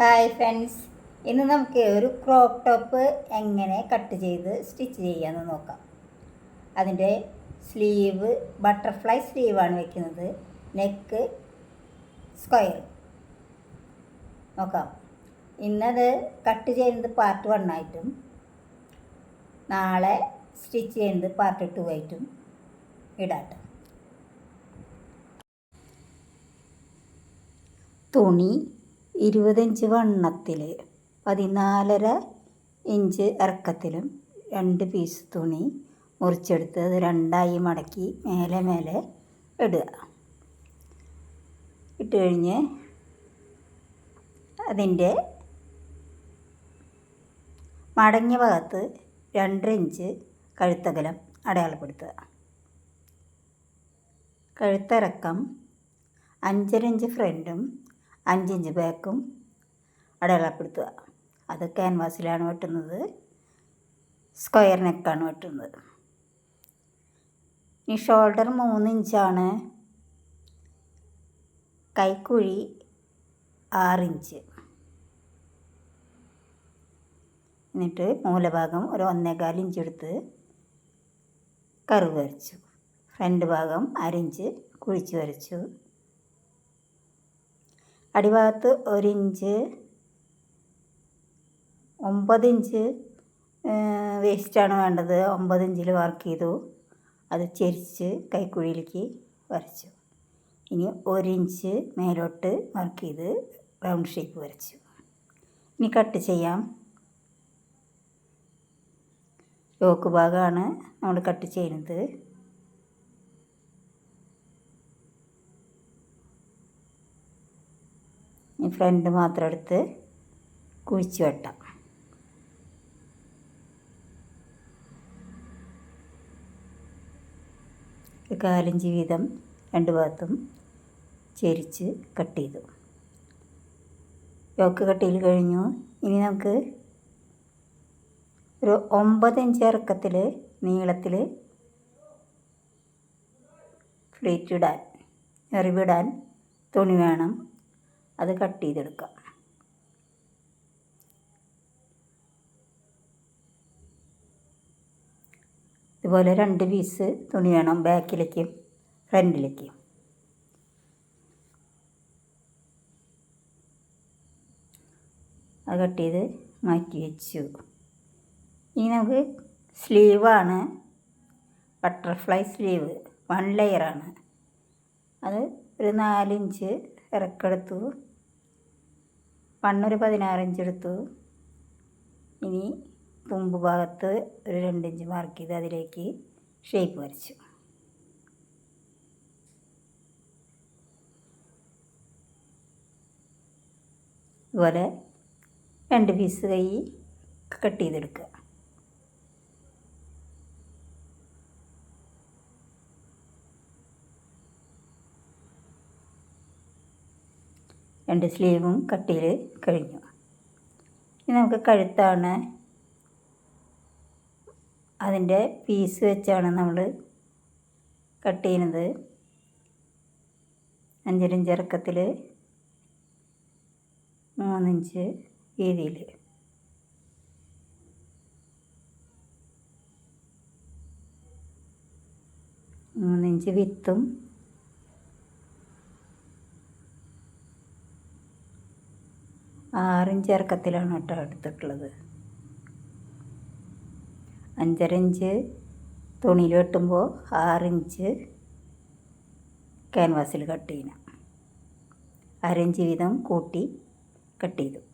Hi friends. ഇന്ന് നമുക്ക് ഒരു ക്രോപ്പ് ടോപ്പ് എങ്ങനെ കട്ട് ചെയ്ത് സ്റ്റിച്ച് ചെയ്യാമെന്ന് നോക്കാം. അതിന്റെ സ്ലീവ് ബട്ടർഫ്ലൈ സ്ലീവാണ് വെക്കുന്നത്. നെക്ക് സ്ക്വയർ നോക്കാം. ഇന്നത് കട്ട് ചെയ്യുന്നത് പാർട്ട് വൺ ആയിട്ടും നാളെ സ്റ്റിച്ച് ചെയ്യുന്നത് പാർട്ട് ടു ആയിട്ടും ഇടാട്ടോ. തുണി ഇരുപതഞ്ച് വണ്ണത്തിൽ പതിനാലര ഇഞ്ച് ഇറക്കത്തിലും രണ്ട് പീസ് തുണി മുറിച്ചെടുത്ത് അത് രണ്ടായി മടക്കി മേലെ മേലെ ഇടുക. ഇട്ട് കഴിഞ്ഞ് അതിന്റെ മടങ്ങിയ ഭാഗത്ത് രണ്ടര ഇഞ്ച് കഴുത്തകലം അടയാളപ്പെടുത്തുക. കഴുത്തിറക്കം അഞ്ചര ഇഞ്ച് ഫ്രണ്ടും അഞ്ചിഞ്ച് ബാക്കും അടയാളപ്പെടുത്തുക അത് ക്യാൻവാസിലാണ് വെട്ടുന്നത്. സ്ക്വയർ നെക്കാണ് വെട്ടുന്നത്. ഈ ഷോൾഡർ മൂന്ന് ഇഞ്ചാണ് കൈക്കുഴി ആറിഞ്ച്. എന്നിട്ട് മൂലഭാഗം ഒരു ഒന്നേകാൽ ഇഞ്ച് എടുത്ത് കറുവ് വരച്ചു. ഫ്രണ്ട് ഭാഗം അരിഞ്ച് കുഴിച്ച് വരച്ചു. അടിഭാഗത്ത് ഒരിഞ്ച് ഒമ്പത് ഇഞ്ച് വേസ്റ്റാണ് വേണ്ടത്. ഒമ്പത് ഇഞ്ചിൽ വർക്ക് ചെയ്തു. അത് ചെരിച്ച് കൈക്കുഴിയിലേക്ക് വരച്ചു. ഇനി ഒരിഞ്ച് മേലോട്ട് വർക്ക് ചെയ്ത് റൗണ്ട് ഷേപ്പ് വരച്ചു. ഇനി കട്ട് ചെയ്യാം. യോക്ക് ഭാഗമാണ് നമ്മൾ കട്ട് ചെയ്യുന്നത്. ഫ്രണ്ട് മാത്രം എടുത്ത് കുഴിച്ച് വെട്ടാം. കാലഞ്ച് വീതം രണ്ട് ഭാഗത്തും ചെരിച്ച് കട്ട് ചെയ്തു. യോക്ക് കട്ട് ചെയ്ത് കഴിഞ്ഞു. ഇനി നമുക്ക് ഒരു ഒമ്പത് ഇഞ്ച് ഇറക്കത്തിൽ നീളത്തിൽ പ്ലേറ്റ് ഇടാൻ എറിവിടാൻ തുണി വേണം. അത് കട്ട് ചെയ്തെടുക്കാം. ഇതുപോലെ രണ്ട് പീസ് തുണി വേണം ബാക്കിലേക്കും ഫ്രണ്ടിലേക്കും. അത് കട്ട് ചെയ്ത് മാറ്റി വെച്ചു. ഇനി നമുക്ക് സ്ലീവാണ്. ബട്ടർഫ്ലൈ സ്ലീവ് വൺ ലെയറാണ്. അത് ഒരു നാലിഞ്ച് ഇറക്കെടുത്തു. വണ്ണൊരു പതിനാറിഞ്ച് എടുത്തു. ഇനി തുമ്പ് ഭാഗത്ത് ഒരു രണ്ടിഞ്ച് മാർക്ക് ചെയ്ത് അതിലേക്ക് ഷേപ്പ് വരച്ചു. ഇതുപോലെ രണ്ട് പീസ് കൈ കട്ട് ചെയ്തെടുക്കുക. രണ്ട് സ്ലീവും കട്ടിയിൽ കഴിഞ്ഞു. ഇനി നമുക്ക് കഴുത്താണ് അതിന്റെ പീസ് വെച്ചാണ് നമ്മൾ കട്ട് ചെയ്യുന്നത്. അഞ്ചരഞ്ച് ഇറക്കത്തിൽ മൂന്നിഞ്ച് വീതിയിൽ മൂന്നിഞ്ച് വിത്തും ആറിഞ്ച് ഇറക്കത്തിലാണ് കേട്ടോ എടുത്തിട്ടുള്ളത്. അഞ്ചര ഇഞ്ച് തുണിയിൽ വെട്ടുമ്പോൾ ആറിഞ്ച് ക്യാൻവാസിൽ കട്ട് ചെയ്യണം അരഞ്ച് വീതം കൂട്ടി കട്ട് ചെയ്തു.